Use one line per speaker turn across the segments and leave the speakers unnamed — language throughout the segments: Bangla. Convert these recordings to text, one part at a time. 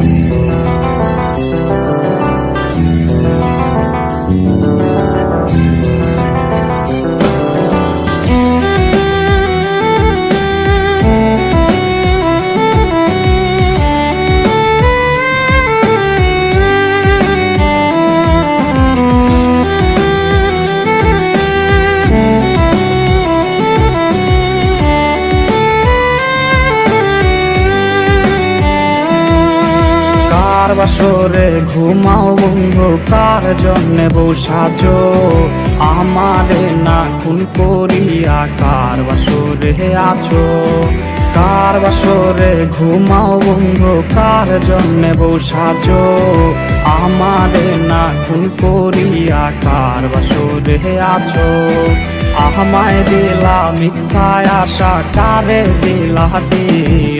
কার বাসরে ঘুমাও বন্ধু কার জন্যে বউ সাজো আমারে না খুন করিয়া কার বাসরে আছো? কার বাসরে ঘুমাও বন্ধু কার জন্যে বউ সাজো আমারে না খুন করিয়া কার বাসরে আছো? আমায় দিলা মিথ্যায় আশা, কারে দিলা দিল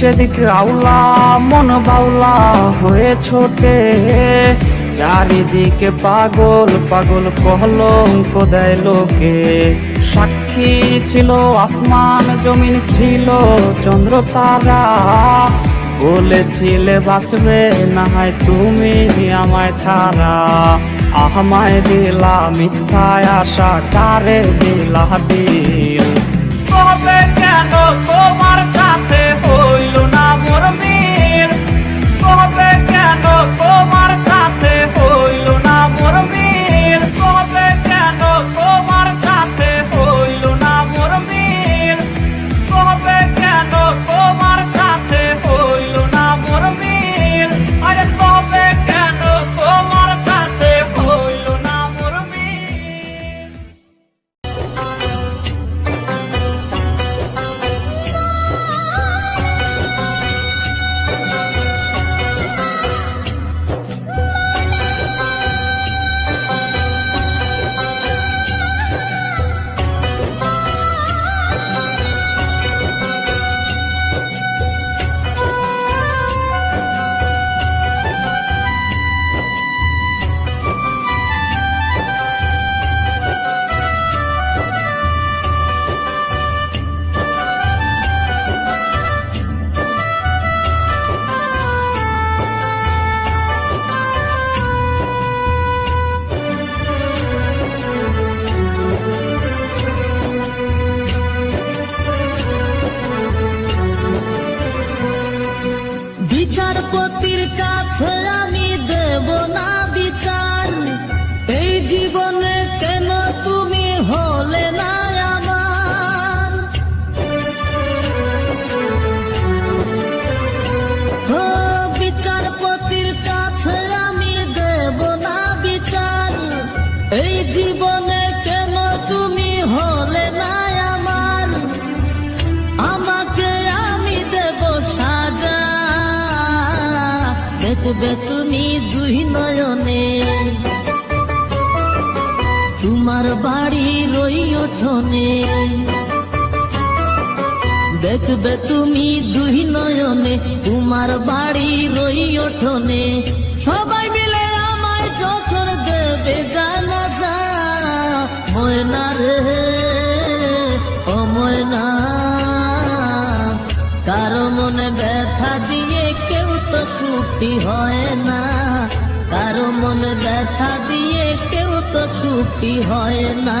সেদিক রাউলা, মন বাউলা হয়ে ছোটে। চারিদিকে পাগল পাগল কলঙ্ক দেয় লোকে। সাক্ষী ছিল আসমান, জমিন ছিল চন্দ্র তারা বলেছিলে বাঁচবে, না হয় তুমি আমায় ছাড়া। আমায় দিলা মিথ্যায় আশা, কারে দিলা দিল?
কবে কেন কেন তোমার
দেখবে তুমি দুই নয়নে। তোমার বাড়ি রই ওঠনে দেখবে তুমি দুই নয়নে, তোমার বাড়ি রই ওঠনে সবাই মিলে আমায় যখন দেবে জানাজা ময়না রে। সুখী হয় না। কারও মনে ব্যথা দিয়ে কেউ তো সুখী হয় না।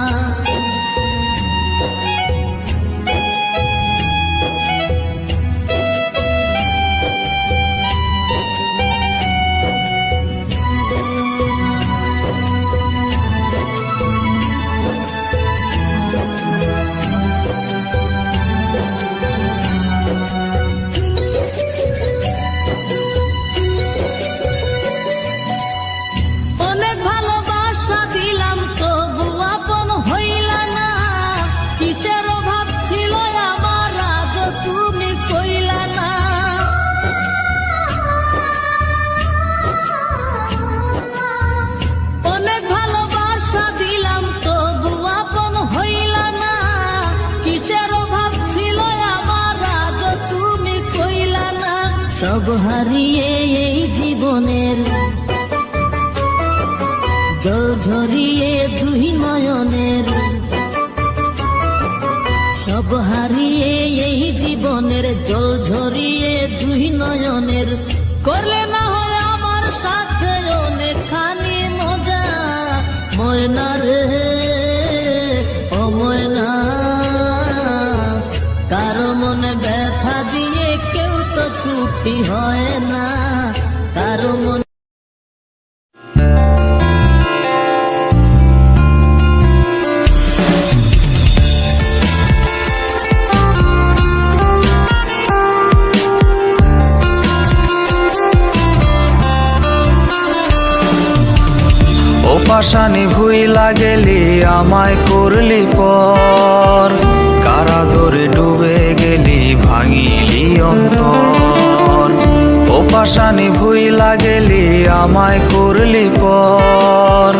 সব হারিয়ে এই জীবনের জল ঝরিয়ে দুই নয়নের সব হারিয়ে এই জীবনের জল ঝরিয়ে দুই নয়নের করলে না হয় আমার সাথে অনেকখানি মজা ময়না সুখী হয় না, কারও মনে
পাশানি ভুইলা গেলি আমায় করলি পর। কারাদরে ডুবে গেলি, ভাঙিলি অন্তর। পাশানি ভুইলা গেলি আমায় করলি পর।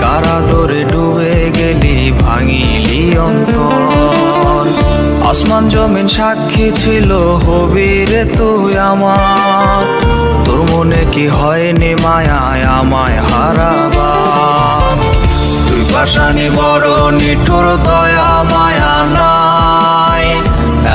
কারাদরে ডুবে গেলি, ভাঙিলি অন্তর। আসমান জমিন সাক্ষী ছিল হবি রে তুই আমার। তোর মনে কি হয়নি মায়ায় আমায় হারাবার? তুই পাশানি বড় নিঠুর দয়া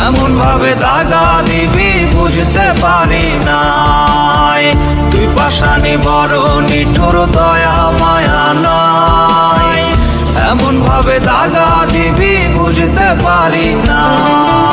এমন ভাবে দাগা দিবি বুঝতে পারি নাই। তুই পাশানি বড় নিঠুর দয়া মায়া নাই। এমন ভাবে দাগা দিবি বুঝতে পারি নাই।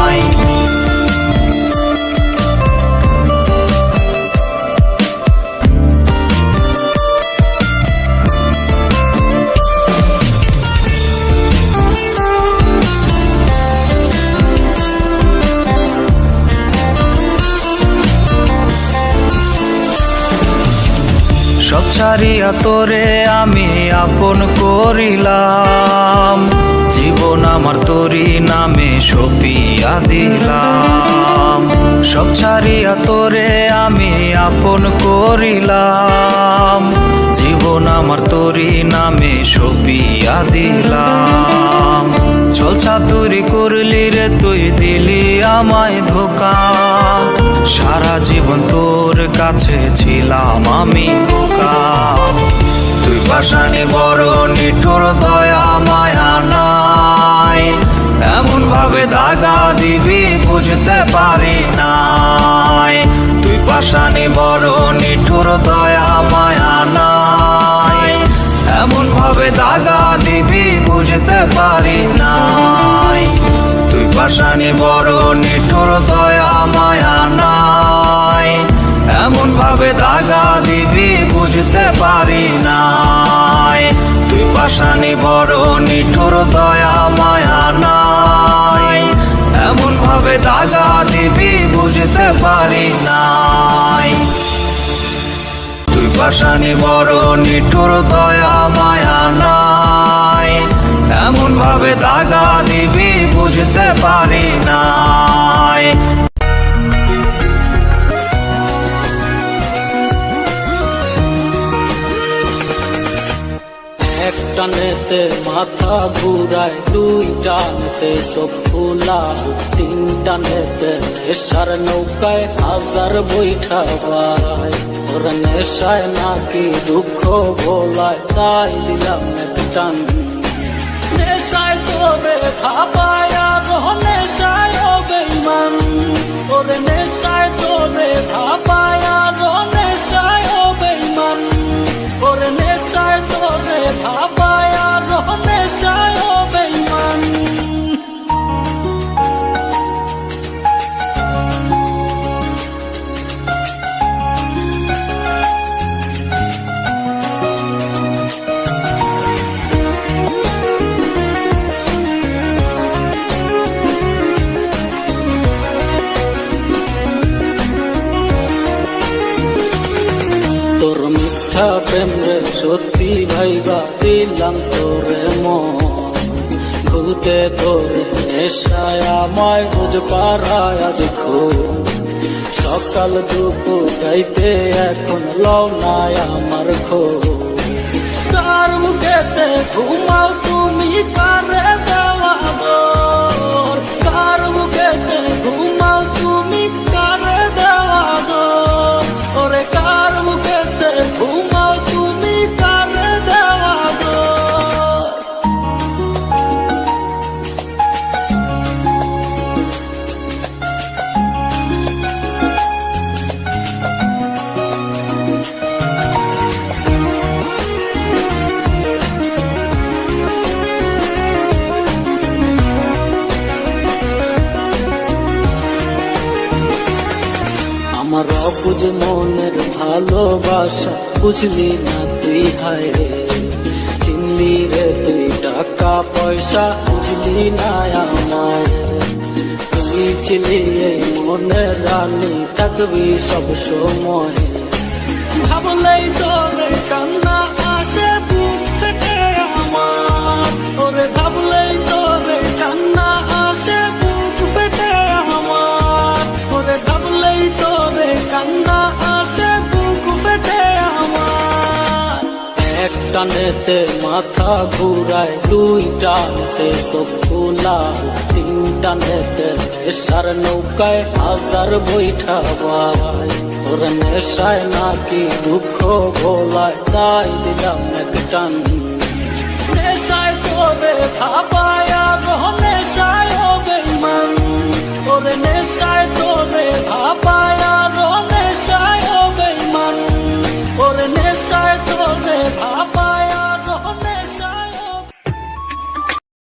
ছাড়িয়া তোরে আমি আপন করিলাম। জীবন আমার তোরি নামে সপিয়া দিলাম। সব ছাড়িয়া তোরে আমি আপন করিলাম। জীবন আমার তোরি নামে সপিয়া দিলাম। চল চাতুরি করলি রে, তুই দিলি আমায় ধোকা। সারা জীবন তোর কাছে ছিলাম আমি বোকা। তুই পাশানি বড়, নিঠুর দয়া, মায়া নাই। এমন ভাবে দাগা দিবি বুঝতে পারি নাই। তুই পাশানি বড়, নিঠুর দয়া, মায়া নাই। এমন ভাবে দাগা দিবি বুঝতে পারি নাই। তুই পাশানি বড়, নিঠুর দয়া ভাবে দাগা দিবি বুঝতে পারি নাই। তুই পাশানি বড়, নিঠুর দয়া, মায়া নাই। এমন ভাবে দাগা দিবি বুঝতে পারি নাই। তুই পাশানি বড়, নিঠুর দয়া, মায়া নাই। এমন ভাবে দাগা দিবি বুঝতে পারি নাই।
টানেতে মাথা ঘুরায় দুই টানেতে চোখ তিন টানেতে নেশার নৌকায় হাজার বৈঠা ভাই ওর নেশায় নাকি দুঃখ ভোলায়, তাই দিলাম এক টান। নেশায় তোরে ভাবায়া রহ নেশায় ও বেইমান ওরে নেশায় তোরে ভাবায়া রহ মিথ্যা প্রেম রে, সত্যি ভাইবা দিলাম তোরে ভুলতে তোরে নেশায় আমায় রোজ পাড়ায় আজ সকাল দুপুর গাইতে এখন লওনায় আমার খোঁজ। কার মুখেতে ঘুমাও তুমি কারে? অবুঝ মনের ভালোবাসা বুঝলি না তুই, হায় রে। চিনলি রে তুই টাকা, পয়সা বুঝলি না আমায়। তুই ছিলি মনের রানী, থাকবি সব সময়। টানেতে মাথা ঘুরায় দুই টানেতে চোখ ফুলায় তিন টানেতে নেশার নৌকায় হাজার বৈঠা ভাই ওর নেশায় নাকি দুঃখ ভোলায়, তাই দিলাম এক টান। নেশায় তোরে ভাবায়া রহ নেশায় ও বেইমান ওরে নেশায়